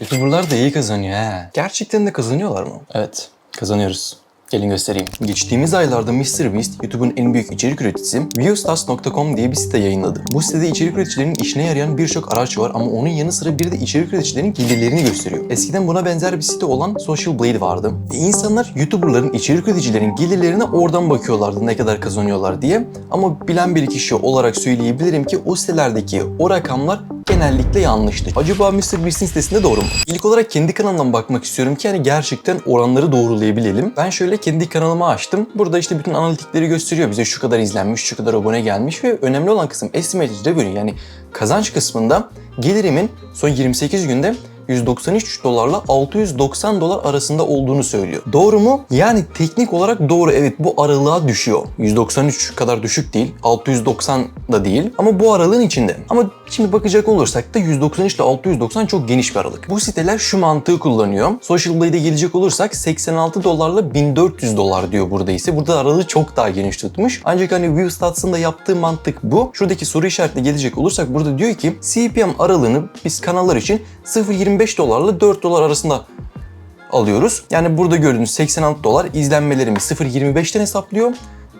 YouTuber'lar da iyi kazanıyor ha. Gerçekten de kazanıyorlar mı? Evet, kazanıyoruz. Gelin göstereyim. Geçtiğimiz aylarda MrBeast, YouTube'un en büyük içerik üreticisi, Viewstars.com diye bir site yayınladı. Bu sitede içerik üreticilerinin işine yarayan birçok araç var ama onun yanı sıra bir de içerik üreticilerinin gelirlerini gösteriyor. Eskiden buna benzer bir site olan Social Blade vardı. Ve insanlar YouTuber'ların, içerik üreticilerin gelirlerine oradan bakıyorlardı ne kadar kazanıyorlar diye. Ama bilen bir kişi olarak söyleyebilirim ki o sitelerdeki o rakamlar genellikle yanlıştı. Acaba MrBeast'in sitesinde doğru mu? İlk olarak kendi kanalımdan bakmak istiyorum ki hani gerçekten oranları doğrulayabilelim. Ben şöyle kendi kanalımı açtım. Burada işte bütün analitikleri gösteriyor bize şu kadar izlenmiş, şu kadar abone gelmiş ve önemli olan kısım estimated revenue yani kazanç kısmında gelirimin son 28 günde 193 dolarla 690 dolar arasında olduğunu söylüyor. Doğru mu? Yani teknik olarak doğru evet bu aralığa düşüyor. 193 kadar düşük değil, 690 da değil ama bu aralığın içinde. Ama şimdi bakacak olursak da 193 ile 690 çok geniş bir aralık. Bu siteler şu mantığı kullanıyor. Social Blade'e gelecek olursak 86 dolarla 1400 dolar diyor burada ise. Burada aralığı çok daha geniş tutmuş. Ancak hani Viewstats'ın da yaptığı mantık bu. Şuradaki soru işaretine gelecek olursak burada diyor ki CPM aralığını biz kanallar için 0.25 dolarla 4 dolar arasında alıyoruz. Yani burada gördüğünüz 86 dolar izlenmelerimi 0.25'ten hesaplıyor.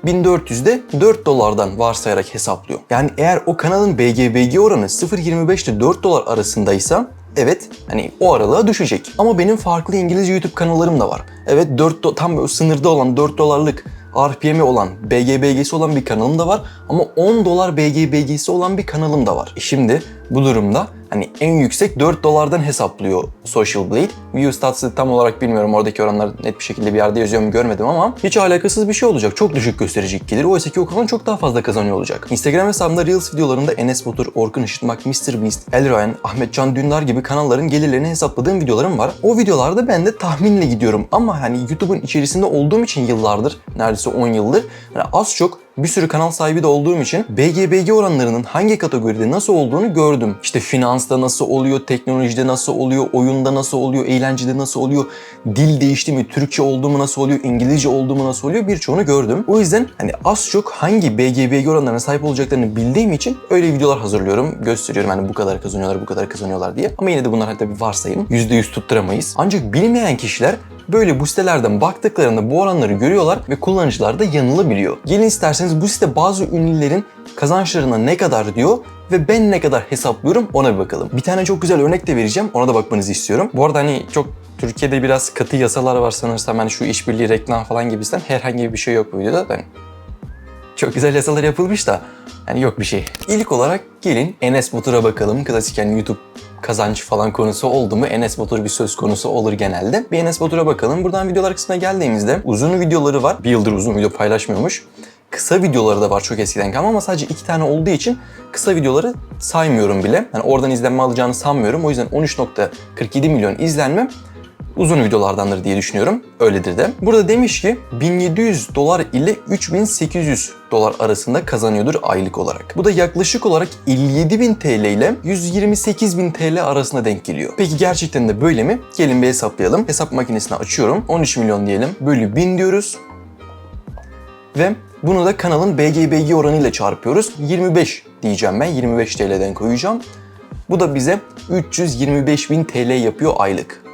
1400 de 4 dolardan varsayarak hesaplıyor. Yani eğer o kanalın BGBG oranı 0.25 ile 4 dolar arasındaysa evet hani o aralığa düşecek. Ama benim farklı İngilizce YouTube kanallarım da var. Evet 4 do- tam böyle sınırda olan 4 dolarlık RPM'i olan, BGBG'si olan bir kanalım da var ama 10 dolar BGBG'si olan bir kanalım da var. E şimdi bu durumda hani en yüksek 4 dolardan hesaplıyor Social Blade. Viewstats'ı tam olarak bilmiyorum oradaki oranlar net bir şekilde bir yerde yazıyor mu görmedim ama hiç alakasız bir şey olacak. Çok düşük gösterecek gelir. Oysa ki o kanal çok daha fazla kazanıyor olacak. Instagram hesabımda Reels videolarında Enes Batur, Orkun Işıtmak, MrBeast, El Ryan, Ahmet Can Dündar gibi kanalların gelirlerini hesapladığım videolarım var. O videolarda ben de tahminle gidiyorum ama hani YouTube'un içerisinde olduğum için yıllardır, neredeyse 10 yıldır hani az çok bir sürü kanal sahibi de olduğum için BGBG oranlarının hangi kategoride nasıl olduğunu gördüm. İşte finansta nasıl oluyor, teknolojide nasıl oluyor, oyunda nasıl oluyor, eğlencede nasıl oluyor, dil değişti mi, Türkçe oldu mu nasıl oluyor, İngilizce oldu mu nasıl oluyor birçoğunu gördüm. O yüzden hani az çok hangi BGBG oranlarına sahip olacaklarını bildiğim için öyle videolar hazırlıyorum, gösteriyorum hani bu kadar kazanıyorlar, bu kadar kazanıyorlar diye. Ama yine de bunlar hatta bir varsayım. %100 tutturamayız. Ancak bilmeyen kişiler Böyle bu sitelerden baktıklarında bu oranları görüyorlar ve kullanıcılar da yanılabiliyor. Gelin isterseniz bu site bazı ünlülerin kazançlarına ne kadar diyor ve ben ne kadar hesaplıyorum ona bir bakalım. Bir tane çok güzel örnek de vereceğim. Ona da bakmanızı istiyorum. Bu arada hani çok Türkiye'de biraz katı yasalar var sanırsam hani şu işbirliği reklam falan gibisinden herhangi bir şey yok bu videoda. Yani çok güzel yasalar yapılmış da yani yok bir şey. İlk olarak gelin Enes Batur'a bakalım. Klasik yani YouTube kazanç falan konusu oldu mu Enes Batur bir söz konusu olur genelde. Bir Enes Batur'a bakalım. Buradan videolar kısmına geldiğimizde uzun videoları var. Bir yıldır uzun video paylaşmıyormuş. Kısa videoları da var çok eskiden kalma ama sadece iki tane olduğu için kısa videoları saymıyorum bile. Yani oradan izlenme alacağını sanmıyorum. O yüzden 13.47 milyon izlenme uzun videolardandır diye düşünüyorum. Öyledir de. Burada demiş ki 1700 dolar ile 3800 dolar arasında kazanıyordur aylık olarak. Bu da yaklaşık olarak 57.000 TL ile 128.000 TL arasında denk geliyor. Peki gerçekten de böyle mi? Gelin bir hesaplayalım. Hesap makinesini açıyorum. 13 milyon diyelim. Bölü 1000 diyoruz. Ve bunu da kanalın BGBG oranıyla çarpıyoruz. 25 diyeceğim ben. 25 TL'den koyacağım. Bu da bize 325.000 TL yapıyor aylık.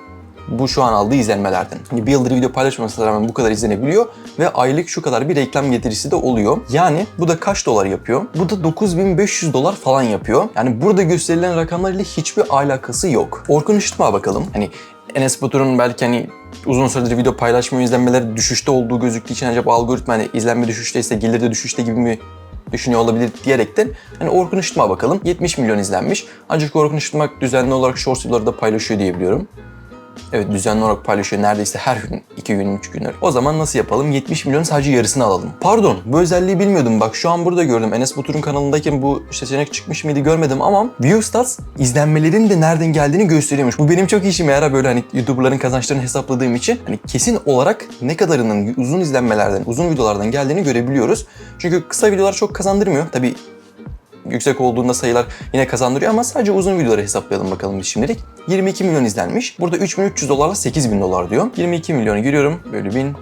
Bu şu an aldığı izlenmelerden. Hani bir yıldır video paylaşmamasına rağmen bu kadar izlenebiliyor ve aylık şu kadar bir reklam getirisi de oluyor. Yani bu da kaç dolar yapıyor? Bu da 9500 dolar falan yapıyor. Yani burada gösterilen rakamlarla hiçbir alakası yok. Orkun Işıtmak'a bakalım. Hani Enes Batur'un belki hani uzun süredir video paylaşmıyor izlenmeleri düşüşte olduğu gözüktüğü için acaba algoritma hani izlenme düşüşteyse gelir de düşüşte gibi mi düşünüyor olabilir diyerekten hani Orkun Işıtmak'a bakalım. 70 milyon izlenmiş. Ancak Orkun Işıtmak düzenli olarak shorts videoları da paylaşıyor diye biliyorum. Evet düzenli olarak paylaşıyor neredeyse her gün 2 gün 3 günler. O zaman nasıl yapalım? 70 milyon sadece yarısını alalım. Pardon bu özelliği bilmiyordum. Bak şu an burada gördüm. Enes Batur'un kanalındayken bu seçenek çıkmış mıydı görmedim ama Viewstats izlenmelerin de nereden geldiğini gösteriyormuş. Bu benim çok işime yarar böyle hani YouTuber'ların kazançlarını hesapladığım için hani kesin olarak ne kadarının uzun izlenmelerden, uzun videolardan geldiğini görebiliyoruz. Çünkü kısa videolar çok kazandırmıyor. Tabii yüksek olduğunda sayılar yine kazandırıyor ama sadece uzun videoları hesaplayalım bakalım biz şimdilik. 22 milyon izlenmiş. Burada 3300 dolarla 8000 dolar diyor. 22 milyonu giriyorum. Bölü 1000.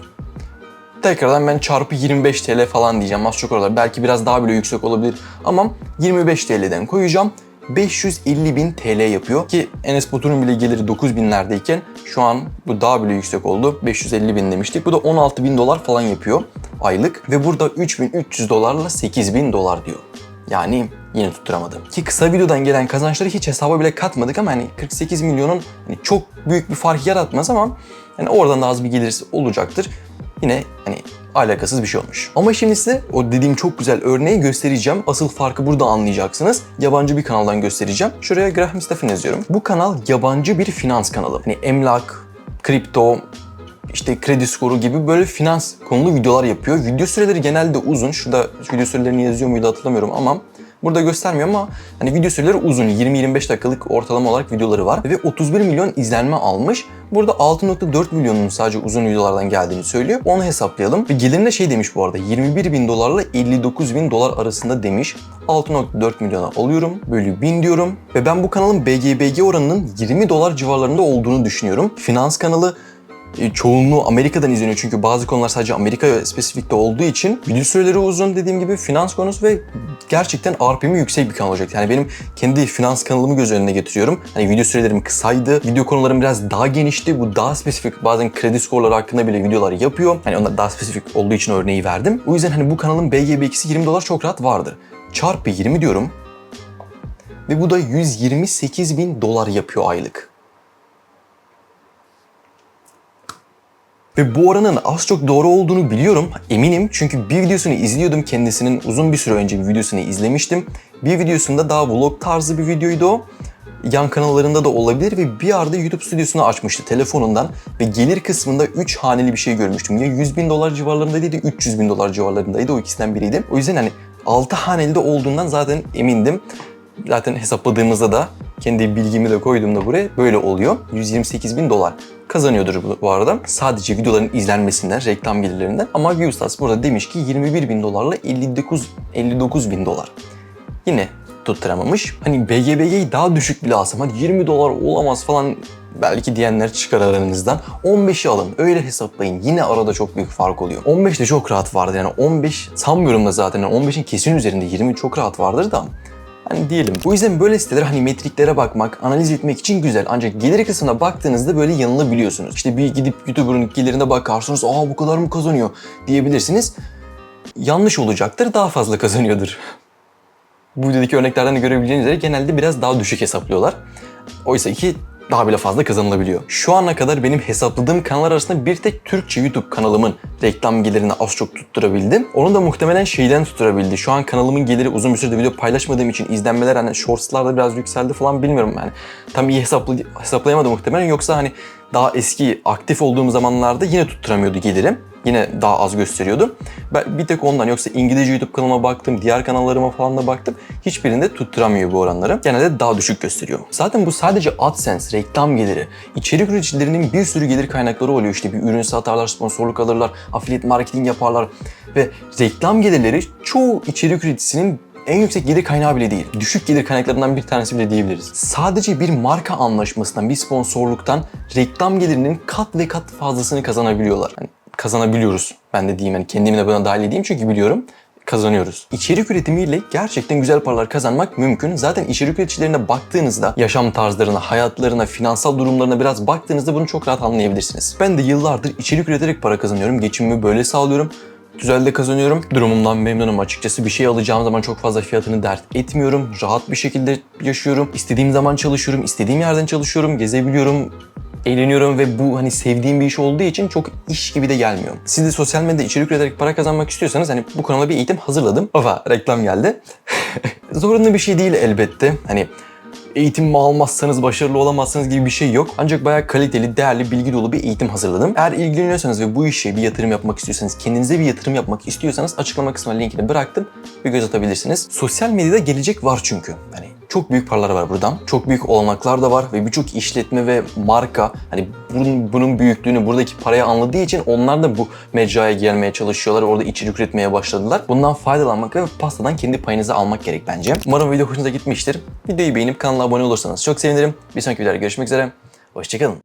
Tekrardan ben çarpı 25 TL falan diyeceğim. Az çok oralar. Belki biraz daha bile yüksek olabilir. Ama 25 TL'den koyacağım. 550 bin TL yapıyor. Ki Enes Batur'un bile geliri 9 binlerdeyken şu an bu daha bile yüksek oldu. 550 bin demiştik. Bu da 16 bin dolar falan yapıyor aylık. Ve burada 3300 dolarla 8000 dolar diyor. Yani yine tutturamadım. Ki kısa videodan gelen kazançları hiç hesaba bile katmadık ama hani 48 milyonun hani çok büyük bir fark yaratmaz ama hani oradan da az bir gelirisi olacaktır. Yine hani alakasız bir şey olmuş. Ama şimdi size o dediğim çok güzel örneği göstereceğim. Asıl farkı burada anlayacaksınız. Yabancı bir kanaldan göstereceğim. Şuraya Graham Stephan yazıyorum. Bu kanal yabancı bir finans kanalı. Hani emlak, kripto, işte kredi skoru gibi böyle finans konulu videolar yapıyor. Video süreleri genelde uzun. Şurada video sürelerini yazıyor muydu hatırlamıyorum ama burada göstermiyor ama hani video süreleri uzun. 20-25 dakikalık ortalama olarak videoları var ve 31 milyon izlenme almış. Burada 6.4 milyonun sadece uzun videolardan geldiğini söylüyor. Onu hesaplayalım. Ve gelirine şey demiş bu arada 21 bin dolarla 59 bin dolar arasında demiş. 6.4 milyona alıyorum. Bölü 1000 diyorum. Ve ben bu kanalın BGBG oranının 20 dolar civarlarında olduğunu düşünüyorum. Finans kanalı çoğunluğu Amerika'dan izleniyor çünkü bazı konular sadece Amerika spesifikte olduğu için video süreleri uzun dediğim gibi finans konusu ve gerçekten RPM'i yüksek bir kanal olacak. Yani benim kendi finans kanalımı göz önüne getiriyorum. Hani video sürelerim kısaydı, video konularım biraz daha genişti. Bu daha spesifik bazen kredi skorları hakkında bile videolar yapıyor. Hani onlar daha spesifik olduğu için örneği verdim. O yüzden hani bu kanalın BGB2'si 20 dolar çok rahat vardır. Çarpı 20 diyorum. Ve bu da 128 bin dolar yapıyor aylık. Ve bu oranın az çok doğru olduğunu biliyorum. Eminim çünkü bir videosunu izliyordum kendisinin uzun bir süre önce bir videosunu izlemiştim. Bir videosunda daha vlog tarzı bir videoydu o. Yan kanallarında da olabilir ve bir arada YouTube stüdyosunu açmıştı telefonundan ve gelir kısmında 3 haneli bir şey görmüştüm. Ya 100 bin dolar civarlarındaydı ya 300 bin dolar civarlarındaydı o ikisinden biriydi. O yüzden hani 6 haneli de olduğundan zaten emindim. Zaten hesapladığımızda da kendi bilgimi de koyduğumda buraya böyle oluyor. 128 bin dolar kazanıyordur bu, arada. Sadece videoların izlenmesinden, reklam gelirlerinden. Ama Viewstats burada demiş ki 21 bin dolarla 59, 59 bin dolar. Yine tutturamamış. Hani BGB'yi daha düşük bile alsam hadi 20 dolar olamaz falan belki diyenler çıkar aranızdan. 15'i alın öyle hesaplayın. Yine arada çok büyük fark oluyor. 15 de çok rahat vardı yani 15 sanmıyorum da zaten yani 15'in kesin üzerinde 20 çok rahat vardır da Hani diyelim. Bu yüzden böyle siteler hani metriklere bakmak, analiz etmek için güzel. Ancak gelir kısmına baktığınızda böyle yanılabiliyorsunuz. İşte bir gidip YouTuber'ın gelirine bakarsınız, aa bu kadar mı kazanıyor diyebilirsiniz. Yanlış olacaktır, daha fazla kazanıyordur. Bu videodaki örneklerden de görebileceğiniz üzere genelde biraz daha düşük hesaplıyorlar. Oysa ki daha bile fazla kazanılabiliyor. Şu ana kadar benim hesapladığım kanallar arasında bir tek Türkçe YouTube kanalımın reklam gelirini az çok tutturabildim. Onu da muhtemelen şeyden tutturabildi. Şu an kanalımın geliri uzun bir süredir video paylaşmadığım için izlenmeler hani shortslarda biraz yükseldi falan bilmiyorum yani. Tam iyi hesaplı, hesaplayamadım muhtemelen yoksa hani daha eski aktif olduğum zamanlarda yine tutturamıyordu gelirim yine daha az gösteriyordu. Ben bir tek ondan yoksa İngilizce YouTube kanalıma baktım, diğer kanallarıma falan da baktım. Hiçbirinde tutturamıyor bu oranları. Genelde daha düşük gösteriyor. Zaten bu sadece AdSense, reklam geliri. İçerik üreticilerinin bir sürü gelir kaynakları oluyor. İşte bir ürün satarlar, sponsorluk alırlar, affiliate marketing yaparlar ve reklam gelirleri çoğu içerik üreticisinin en yüksek gelir kaynağı bile değil. Düşük gelir kaynaklarından bir tanesi bile diyebiliriz. Sadece bir marka anlaşmasından, bir sponsorluktan reklam gelirinin kat ve kat fazlasını kazanabiliyorlar. Yani kazanabiliyoruz. Ben de diyeyim yani kendimi de buna dahil edeyim çünkü biliyorum kazanıyoruz. İçerik üretimiyle gerçekten güzel paralar kazanmak mümkün. Zaten içerik üreticilerine baktığınızda yaşam tarzlarına, hayatlarına, finansal durumlarına biraz baktığınızda bunu çok rahat anlayabilirsiniz. Ben de yıllardır içerik üreterek para kazanıyorum. Geçimimi böyle sağlıyorum. Güzel de kazanıyorum. Durumumdan memnunum açıkçası. Bir şey alacağım zaman çok fazla fiyatını dert etmiyorum. Rahat bir şekilde yaşıyorum. İstediğim zaman çalışıyorum. istediğim yerden çalışıyorum. Gezebiliyorum eğleniyorum ve bu hani sevdiğim bir iş olduğu için çok iş gibi de gelmiyor. Siz de sosyal medyada içerik üreterek para kazanmak istiyorsanız hani bu kanala bir eğitim hazırladım. Ofa reklam geldi. Zorunlu bir şey değil elbette. Hani eğitim almazsanız başarılı olamazsınız gibi bir şey yok. Ancak bayağı kaliteli, değerli, bilgi dolu bir eğitim hazırladım. Eğer ilgileniyorsanız ve bu işe bir yatırım yapmak istiyorsanız, kendinize bir yatırım yapmak istiyorsanız açıklama kısmına linkini bıraktım. Bir göz atabilirsiniz. Sosyal medyada gelecek var çünkü. Hani çok büyük paralar var buradan. Çok büyük olanaklar da var ve birçok işletme ve marka hani bunun, bunun büyüklüğünü buradaki parayı anladığı için onlar da bu mecraya gelmeye çalışıyorlar. Orada içerik üretmeye başladılar. Bundan faydalanmak ve pastadan kendi payınızı almak gerek bence. Umarım video hoşunuza gitmiştir. Videoyu beğenip kanala abone olursanız çok sevinirim. Bir sonraki videoda görüşmek üzere. Hoşçakalın.